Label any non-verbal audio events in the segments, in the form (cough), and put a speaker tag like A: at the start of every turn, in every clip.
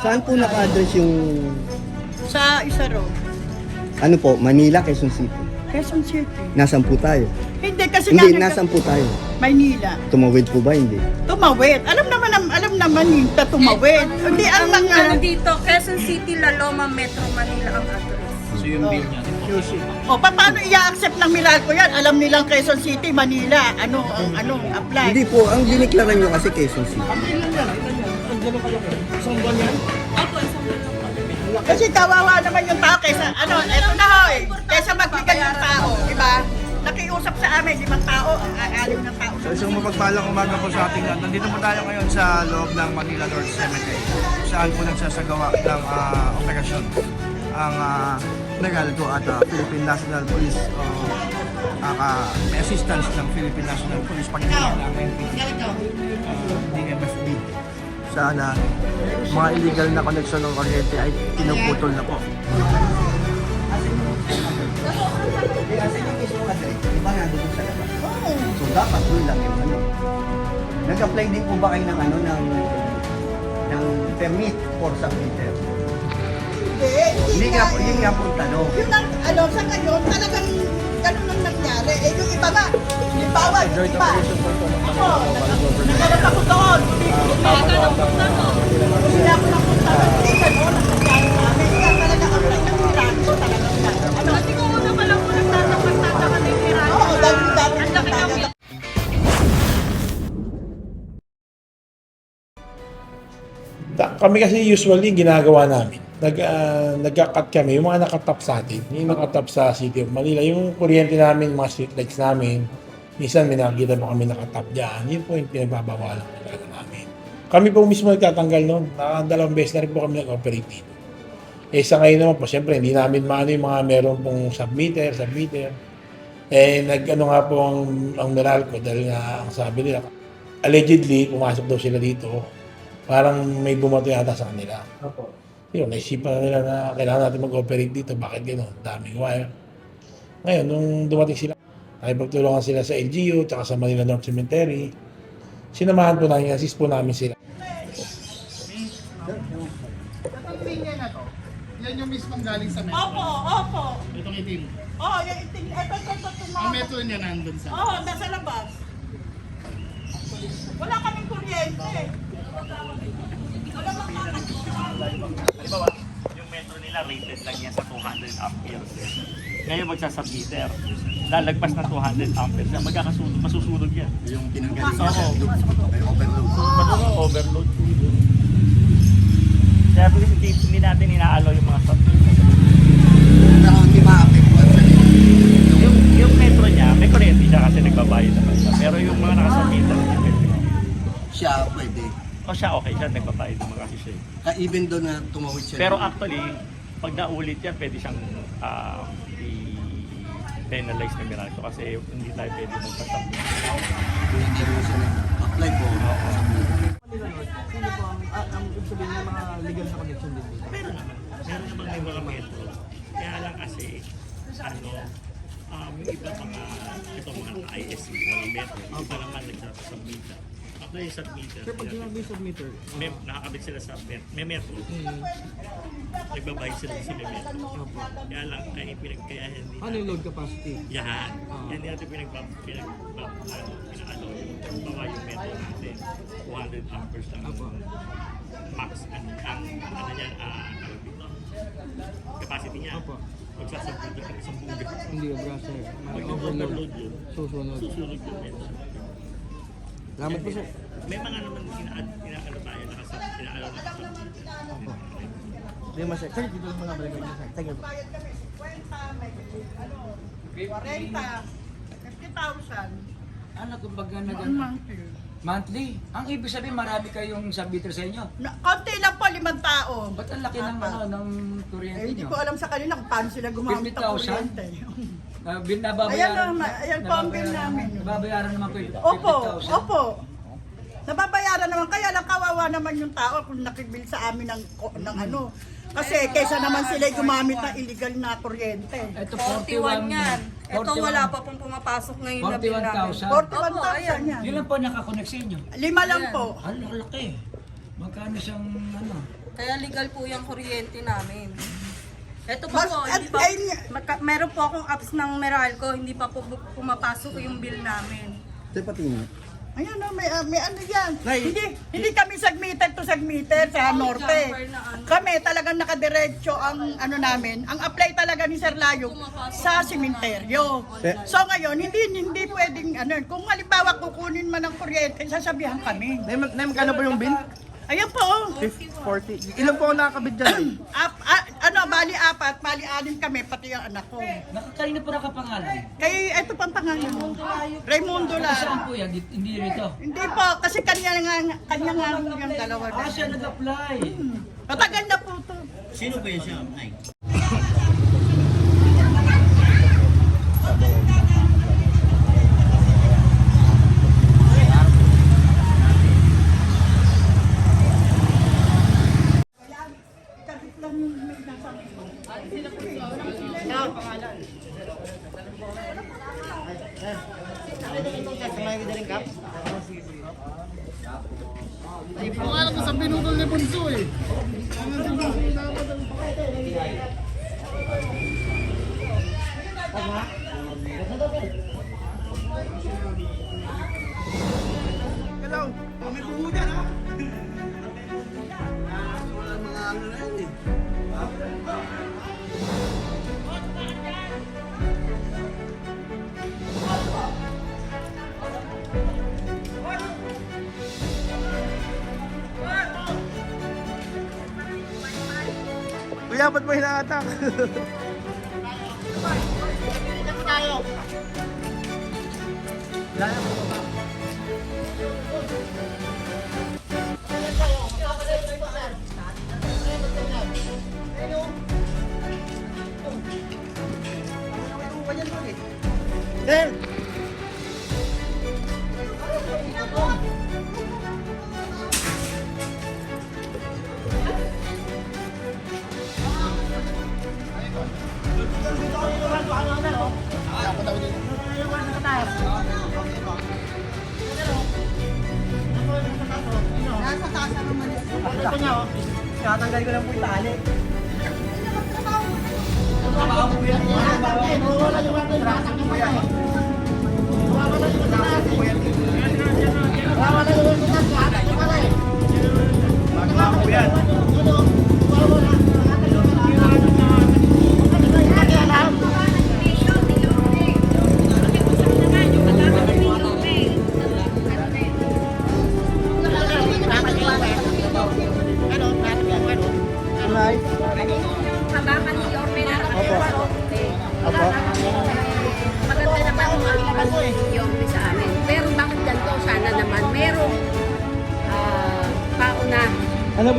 A: Saan po naka-address yung,
B: Sa isa ro.
A: ano po, Manila, Quezon City?
B: Quezon City.
A: Nasaan po tayo?
B: Hindi kasi
A: Hindi,
B: nga
A: nasaan po tayo?
B: Maynila.
A: Tumawid po ba? Hindi.
B: Tumawid. Alam naman alam naman yung ta tumawid. Hindi ang
C: Ang
B: mga
C: ano dito, Quezon City, La Loma, Metro Manila ang address.
D: So yung bill niya.
B: O pa- paano i-accept ng Meralco yan? Alam nilang Quezon City, Manila. Ano ang ano apply?
A: Hindi po, ang diniklara nyo kasi Quezon City.
B: Kasi kawawa naman yung tao kaysa ano, eto na hoy. Kaysa magbigay ng tao, di ba? Nakiusap sa amin, limang tao, ang aalim ng tao.
E: So isang mapagpalang umaga po sa ating lahat. Nandito po tayo ngayon sa loob ng Manila North Cemetery. Saan po nagsasagawa ng ah, operasyon ang uh, Meralco at ah, Philippine National Police o ah, may assistance ng Philippine National Police pagdating ng NPD, ah, DMFB. Sana mga illegal na koneksyon ng kuryente ay pinuputol na po.
A: Kasi yung mismo kasi, di ba nga doon sa labas? So dapat doon lang yung ano. Nag-apply din po ba kayo ng ano, ng ng permit for submitter?
B: Hindi,
A: Hindi nga po, yun nga po tanong.
B: Yun ang, ano, sa ngayon, talagang ganun ang nangyari. Eh, yung iba nga, halimbawa, yung iba. Ako, nagkaroon ako doon. Hindi ako napunta. Hindi ganun ang nangyari sa amin. Kaya talaga ang play ng Mirako talagang na. Ano?
F: Kami kasi usually ginagawa namin. Nag, uh, nagka-cut kami, yung mga nakatap sa atin, yung nakatap sa City of Manila, yung kuryente namin, mga street lights namin, minsan may nakikita mo kami nakatap dyan, yun po yung pinagbabawalan talaga namin. Kami po mismo nagtatanggal noon, nakadalawang beses na rin po kami nag-operate dito. Eh sa ngayon naman po, siyempre, hindi namin maano yung mga meron pong submitter, submitter. Eh, nag-ano nga po ang, ang Meralco dahil nga, ang sabi nila, allegedly, pumasok daw sila dito, parang may bumato yata sa kanila. Yun, naisipan na nila na kailangan natin mag-operate dito. Bakit gano'n? Daming wire. Ngayon, nung dumating sila, nakipagtulungan sila sa LGU, tsaka sa Manila North Cemetery. Sinamahan po namin, assist po namin sila.
E: Linya na to, yan yung mismong galing sa
B: Opo, opo.
E: Itong itim.
B: Oo, yung iting, eto, eto, eto, eto,
E: Ang metro niya nandun sa...
B: Oo, nasa labas. Wala kaming kuryente.
D: Halimbawa, yung metro nila rated lang yan sa 200 amperes. Ngayon magsasubmitter. Lalagpas na 200 amperes na magkakasunod, masusunod yan.
E: Yung tinanggal
D: Oo.
E: may overload.
D: Ano overload? Kaya hindi, hindi natin inaalaw yung mga submitter.
E: Pero hindi maapektuhan sa
D: Yung, yung metro niya, may kuryente siya kasi nagbabayad naman siya. Pero yung mga pwede.
E: siya pwede.
D: O siya, okay siya, nagbabayad naman kasi siya. eh.
E: Ka even doon na tumawid siya.
D: Pero actually, pag naulit yan, pwede siyang ah, i-penalize na Meralco kasi hindi tayo pwede magpasabit.
E: Kung hindi mo siya apply po.
D: Meron naman. Meron naman may mga metro. Kaya lang kasi, ano, um, yung iba mga, ito mga ISC, walang metro, yung iba naman nagsasubmit. Apply yung submitter. Sir, pag sinabi yung submitter, may, nakakabit sila sa met, may metro. Nagbabayad sila sa may metro. Kaya lang, ay pinag, kaya hindi.
G: Ano yung load capacity?
D: Yan. Yan natin pinagba, pinagba, ano, pinaano yung bawa yung metro natin. 200 amperes lang ang max. Ang, ang ano yan, ah, dito, capacity niya.
G: Opo.
D: Magsasabit ka isang buga.
G: Hindi obra sir.
D: Pag
G: May
D: overload
G: overload.
D: yun,
G: Susunod.
D: susunod yung metro.
G: Salamat po sir.
D: May mga naman kina kinaano tayo, nakasab, kinaano nakasabit.
G: Opo. Hindi mo sir. Sir, dito lang balik sir. Thank you po.
B: bayad kami? 50, may ano, 40, 50,000.
H: Ano kumbaga na
B: Ang
H: gano'n?
B: monthly.
H: Monthly? Ang ibig sabihin marami kayong submitter sa inyo.
B: Na, konti lang po, limang tao.
H: Ba't ang laki ng ano ng
B: Eh,
H: kuryente
B: hindi
H: nyo?
B: ko alam sa kanila kung paano sila gumamit ng
H: 50,000?
B: kuryente. (laughs)
H: Uh, bin, nababayaran,
B: Ayan naman, ayan po ang bill namin.
H: Nababayaran naman po yung
B: Opo,
H: 50,000.
B: opo. Nababayaran naman, kaya lang kawawa naman yung tao kung nakibil sa amin ng, ng ano. Kasi kaysa naman sila gumamit ng illegal na kuryente.
H: Ito
C: 41 yan. Ito
H: 41.
C: wala pa pong pumapasok ngayon na bill namin.
H: 41,000.
B: 41,000 yan.
H: Yun lang po nakakonect sa inyo.
B: Lima lang po.
H: Ang laki. Magkano siyang ano?
C: Kaya legal po yung kuryente namin. Ito pa
B: Mas-
C: po, hindi pa,
B: ay,
C: maka- meron po akong apps ng Meralco, hindi pa po pumapasok yung bill namin.
A: Ito pati mo.
B: Ayan na, may, ah, may ano yan.
E: Nay-
B: hindi, hindi kami segmented to segmented sa norte.
C: ano.
B: Kami talagang nakadiretso ang ano namin. Ang apply talaga ni Sir Layo sa simenteryo. So ngayon, hindi hindi pwedeng ano, kung halimbawa kukunin man ng kuryente, sasabihan kami.
E: Name, name kano po yung bill?
B: Ayan po. oh.
E: 40. Ilan po ang nakakabit dyan? (clears throat)
B: Ap, a- ano, bali apat, bali anim kami, pati ang anak ko.
H: Nakakalina po nakapangalan.
B: Kaya ito pang pangalan mo. Raimundo
H: Saan
B: lang.
H: po yan? Di- Hindi rito.
B: Hindi po, kasi kanya nga, kanya nga yung dalawa na.
H: Ah, siya nag-apply.
B: Matagal na po to.
D: Sino ba yun siya? Ay.
E: Kuya, ba't mo hinahatak?
A: Tatanggal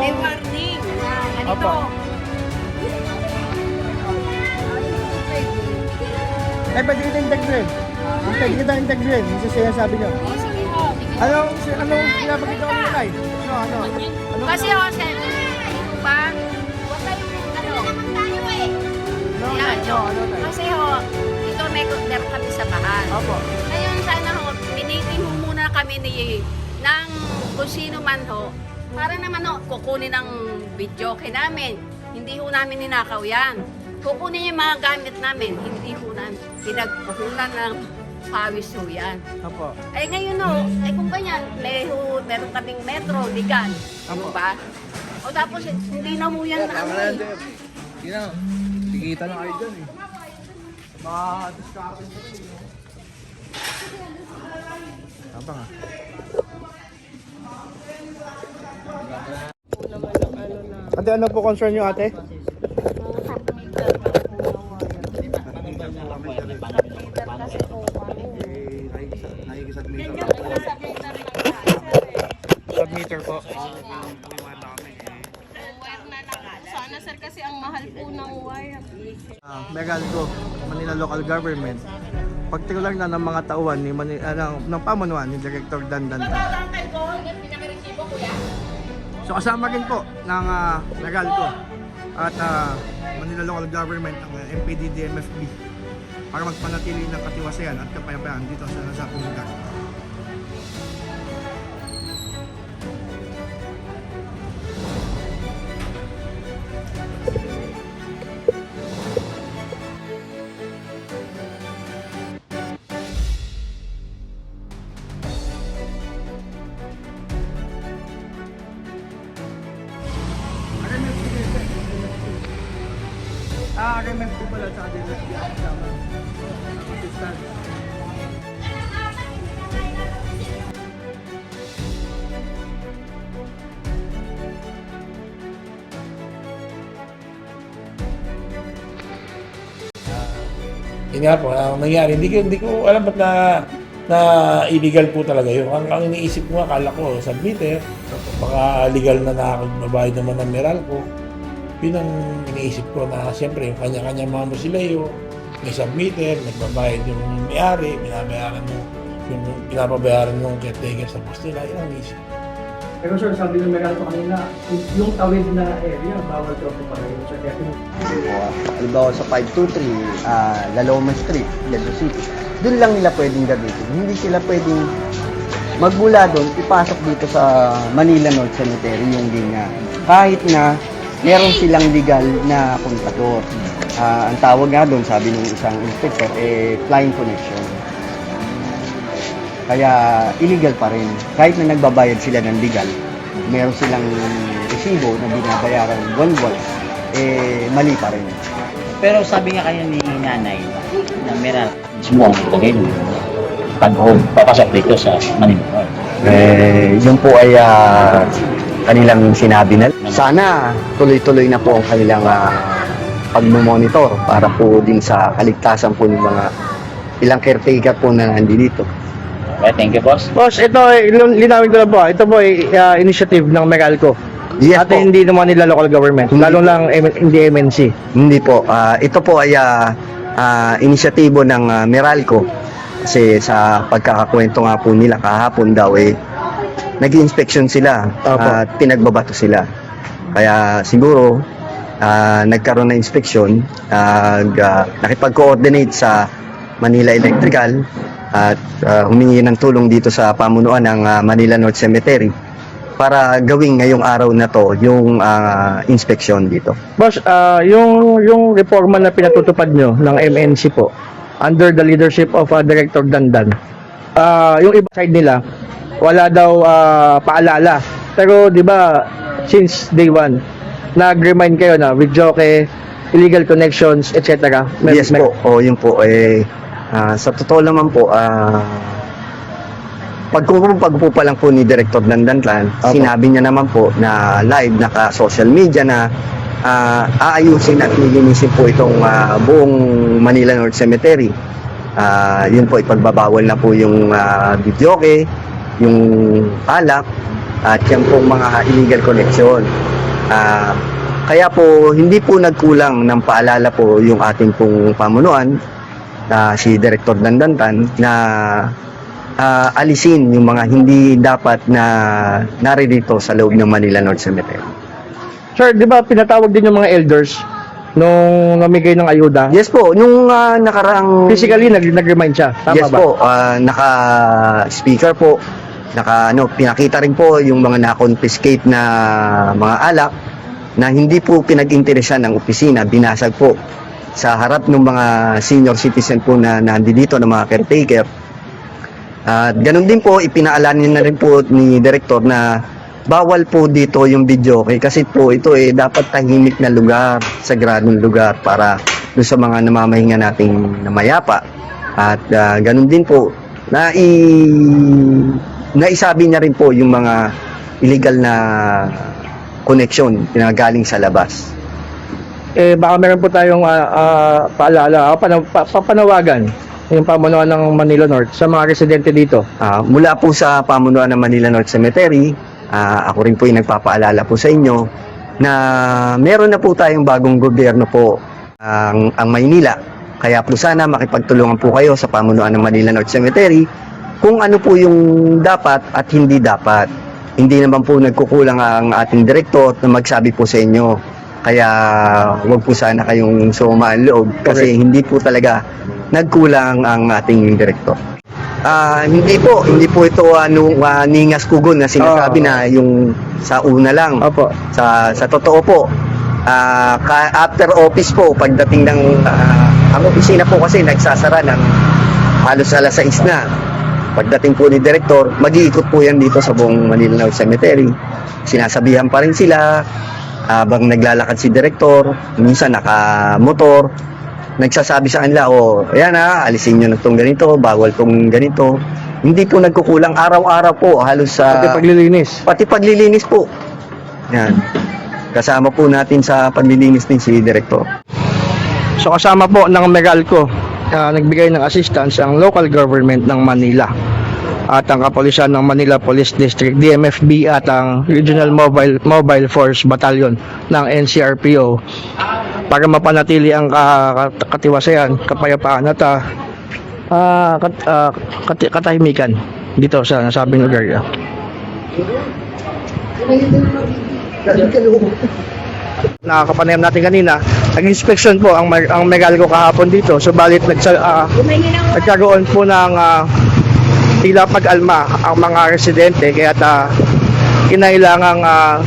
C: May warning na ganito.
E: Opo. Eh, pwede kita integrate. Pwede kita integrate. Yung sa sinasabi nyo.
C: Oh, sige ho, sige.
E: Anong, anong pinapakita ko nila tayo? Ano, ano? Ano?
C: Kasi ho, sir, ano ba? Huwag kayong ano.
E: Ano,
C: Yan,
E: ano, ano tayo?
C: Kasi ho, ito may meron kami sa bahay.
E: Opo.
C: Ngayon sana ho, pinitin mo muna kami ni ng kung sino man ho. Para naman ho, kukunin ng video kay namin. Hindi ho namin ninakaw yan. Kukunin yung mga gamit namin. Hindi ho namin pinagpuhunan ng pawis ho yan.
E: Opo.
C: Eh ngayon ho, eh kung ganyan, may ho, meron kaming metro, ligan. Ano ba? O tapos hindi na mo yan ano eh.
E: Sige na. Tikita lang kayo dyan eh. Mga rin. Tama nga. Ate, ano po concern nyo ate? Submitter po.
I: Sana sir kasi ang mahal po ng wire.
E: uh, Megalco, Manila Local Government, pagtigulang na ng mga tauhan ni Mani, ah, ng, ng pamunuan ni Director Dandan. So kasama rin po ng uh, Megalco at ah, Manila Local Government ang uh, MPD DMFB para magpanatili ng katiwasayan at kapayapaan dito sa nasabing lugar.
F: Yun nga po, ang nangyari, hindi ko, hindi ko alam ba't na, na illegal po talaga yun. Ang, ang iniisip ko nga, akala ko, submitter, baka legal na nakakagbabayad naman ng Meralco. Yun ang iniisip ko na siyempre yung kanya-kanya mga musilayo, may submitter, nagbabayad yung may-ari, binabayaran mo yung pinapabayaran ng caretaker sa post nila, yun ang iniisip ko.
G: Pero sir, sabi ng Meralco kanina, yung tawid na area, bawal daw po pala yun sa Quezon.
A: Halimbawa sa 523, ah, Laloma Street, Quezon City. Doon lang nila pwedeng gamitin. Hindi sila pwedeng magmula doon, ipasok dito sa Manila North Cemetery yung linya. Kahit na meron silang legal na kontador. Ah, ang tawag nga doon, sabi ng isang inspector, eh, flying connection. Kaya illegal pa rin. Kahit na nagbabayad sila ng legal, meron silang resibo na binabayaran buwan-buwan, eh, mali pa rin.
J: Pero sabi nga kayo ni nanay na meron mismo ang ilagay ng pag-home, papasok dito sa Manila.
A: Eh, yun po ay ah, kanilang sinabi na. Sana tuloy-tuloy na po ang kanilang uh, pagmumonitor para po din sa kaligtasan po ng mga ilang caretaker po na nandito.
J: Okay, thank you, boss.
E: Boss, ito, eh, lin- linawin ko lang po. Ito po ay ah, initiative ng Meralco.
A: Yes
E: At
A: po.
E: hindi naman nila local government.
A: Hindi
E: Lalo
A: po.
E: lang M- hindi MNC.
A: Hindi po. ah, ito po ay ah, ah, inisyatibo ng ah, Meralco. Kasi sa pagkakakwento nga po nila kahapon daw eh, nag-inspection sila
E: Opo.
A: at pinagbabato sila. Kaya siguro ah, nagkaroon ng inspection, nag, ah, nakipag-coordinate sa Manila Electrical at ah, humingi ng tulong dito sa pamunuan ng ah, Manila North Cemetery para gawing ngayong araw na to yung ah, inspection dito.
E: Boss, ah, yung yung reforma na pinatutupad nyo ng MNC po under the leadership of ah, Director Dandan. ah, yung iba side nila wala daw ah, paalala. Pero 'di ba since day one nag-remind kayo na with joke illegal connections, etc.
A: Yes po. O yun po eh ah, sa totoo naman po ah pagpupag po pa lang po ni Director Dandantan,
E: Opo.
A: sinabi niya naman po na live naka social media na ah, aayusin at lilinisin po itong ah, buong Manila North Cemetery. Ah, yun po ipagbabawal na po yung uh, videoke, yung alak at yan pong mga illegal connection. Ah, kaya po hindi po nagkulang ng paalala po yung ating pong pamunuan na si Director Dandantan na ah, alisin yung mga hindi dapat na naririto sa loob ng Manila North Cemetery.
E: Sir, 'di ba pinatawag din yung mga elders nung namigay ng ayuda?
A: Yes po, nung ah, nakaraang
E: Physically nag nag-remind siya. Tama
A: yes
E: ba?
A: po, ah, naka-speaker po, naka ano, pinakita rin po yung mga na-confiscate na mga alak na hindi po pinag-interesan ng opisina, binasag po sa harap ng mga senior citizen po na nandito ng mga caretaker. At ganun din po, ipinaalanin na rin po ni Director na bawal po dito yung video okay? kasi po ito eh dapat tahimik na lugar, sagradong lugar para doon sa mga namamahinga nating namayapa. At ah, ganun din po, na i naisabi niya rin po yung mga illegal na connection na galing sa labas.
E: Eh baka meron po tayong ah, ah, paalala, ah, pana- pa- papanawagan yung pamunuan ng Manila North sa mga residente dito.
A: Ah, mula po sa pamunuan ng Manila North Cemetery, ah, ako rin po yung nagpapaalala po sa inyo na meron na po tayong bagong gobyerno po ang, ang Maynila. Kaya po sana makipagtulungan po kayo sa pamunuan ng Manila North Cemetery kung ano po yung dapat at hindi dapat. Hindi naman po nagkukulang ang ating direktor na magsabi po sa inyo. Kaya wag po sana kayong sumaan loob kasi hindi po talaga nagkulang ang ating direktor. Ah, hindi po, hindi po ito ano ah, ningas kugon na sinasabi
E: Oo.
A: na yung sa una lang.
E: Opo.
A: Sa sa totoo po, ah, ka- after office po pagdating ng ah, ang opisina po kasi nagsasara ng halos alas 6 na. Pagdating po ni director, mag-iikot po yan dito sa buong Manila North Cemetery. Sinasabihan pa rin sila habang naglalakad si direktor, minsan naka-motor, nagsasabi sa kanila, oh, ayan ha, alisin nyo na itong ganito, bawal itong ganito. Hindi po nagkukulang araw-araw po, halos sa...
E: Pati paglilinis.
A: Pati paglilinis po. Yan. Kasama po natin sa paglilinis din si Direktor.
E: So kasama po ng Meralco, ah, nagbigay ng assistance ang local government ng Manila at ang kapulisan ng Manila Police District DMFB at ang Regional Mobile Mobile Force Battalion ng NCRPO para mapanatili ang ka- kat- katiwasayan, kapayapaan at ah, ah, kat, ah, kati- katahimikan dito sa nasabing lugar. nakakapanayam natin kanina, nag-inspection po ang, ang Meralco kahapon dito. Subalit nagsa, ah, nagkaroon po ng ah, tila pag-alma ang mga residente kaya ta kinailangang ah,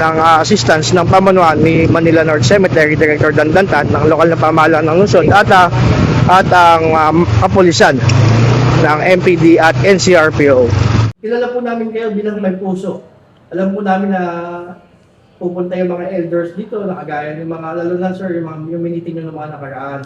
E: ng ah, assistance ng pamunuan ni Manila North Cemetery Director Dandantan ng lokal na pamahalaan ng lungsod at ah, at ang ah, kapulisan ng MPD at NCRPO. Kilala po namin kayo bilang may puso. Alam po namin na pupunta yung mga elders dito, nakagaya ng mga, lalo na sir, yung, yung miniting ng mga nakaraan.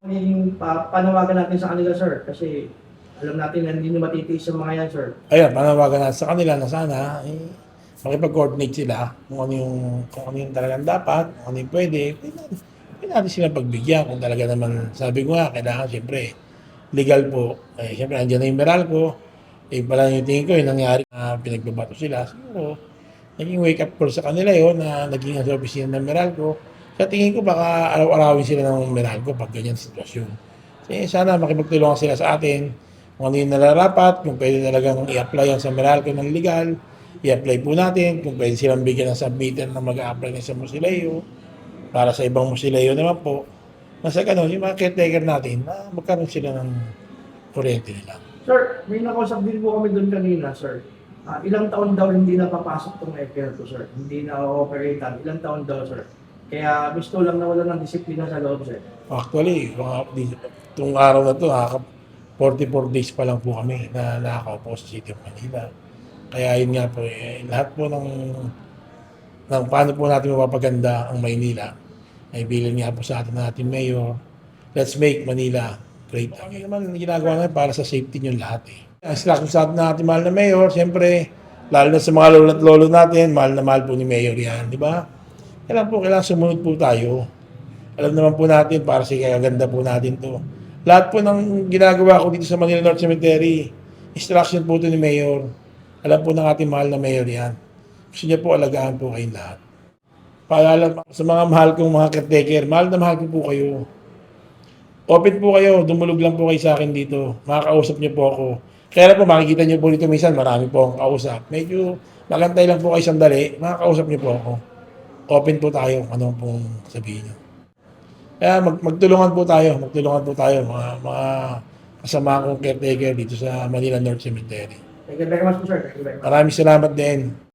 E: Yung pa, panawagan natin sa kanila sir, kasi alam natin na hindi nyo matitiis yung mga yan sir.
F: Ayun, panawagan natin sa kanila na sana eh, makipag-coordinate sila kung ano yung, kung ano yung talagang dapat, kung ano yung pwede. Pwede natin sila pagbigyan kung talaga naman, sabi ko nga, kailangan siyempre legal po. Eh, siyempre, andyan na yung Meralco. Eh, pala yung tingin ko, yung nangyari na pinagbabato sila. Siguro, naging wake up call sa kanila yun na naging sa opisina ng Meralco. Sa tingin ko, baka araw-arawin sila ng Meralco pag ganyan sitwasyon. Kasi sana makipagtulungan sila sa atin kung ano yung nararapat, kung pwede talagang i-apply yan sa Meralco ng legal, i-apply po natin, kung pwede silang bigyan ng submitter na mag-a-apply na sa Musileo, para sa ibang Musileo naman po. Nasa ganun, yung mga caretaker natin, na magkaroon sila ng kuryente nila.
E: Sir, may nakausap din po kami doon kanina sir. Ah, ilang taon daw hindi napapasok tong FPL to sir. Hindi na operate Ilang taon daw sir. Kaya gusto lang na wala ng disiplina sa loob sir.
F: Actually, mga itong araw na to, nakaka 44 days pa lang po kami na nakakaupo sa City of Manila. Kaya yun nga po, eh, lahat po ng, ng paano po natin mapapaganda ang Maynila ay bilin nga po sa atin ng ating mayor. Let's make Manila great again. naman ginagawa namin para sa safety nyo lahat eh. Ang instruction sa atin ng ating mahal na mayor, siyempre, lalo na sa mga lolo at lolo natin, mahal na mahal po ni mayor yan, di ba? Kailangan po, kailangan sumunod po tayo. Alam naman po natin, para sa kaganda po natin to. Lahat po ng ginagawa ko dito sa Manila North Cemetery, instruction po ito ni Mayor. Alam po ng ating mahal na Mayor yan. Gusto niya po alagaan po kayong lahat. Paalala sa mga mahal kong mga caretaker, mahal na mahal ko po kayo. Open po kayo, dumulog lang po kayo sa akin dito. Makakausap niyo po ako. Kaya po makikita niyo po dito minsan, marami po akong kausap. Medyo magantay lang po kayo sandali, makakausap niyo po ako. Open po tayo, kung ano pong sabihin niyo. Kaya mag, magtulungan po tayo, magtulungan po tayo mga mga kasama kong caretaker dito sa Manila North Cemetery.
E: Thank you very much po sir. Thank you very much.
F: Maraming salamat din.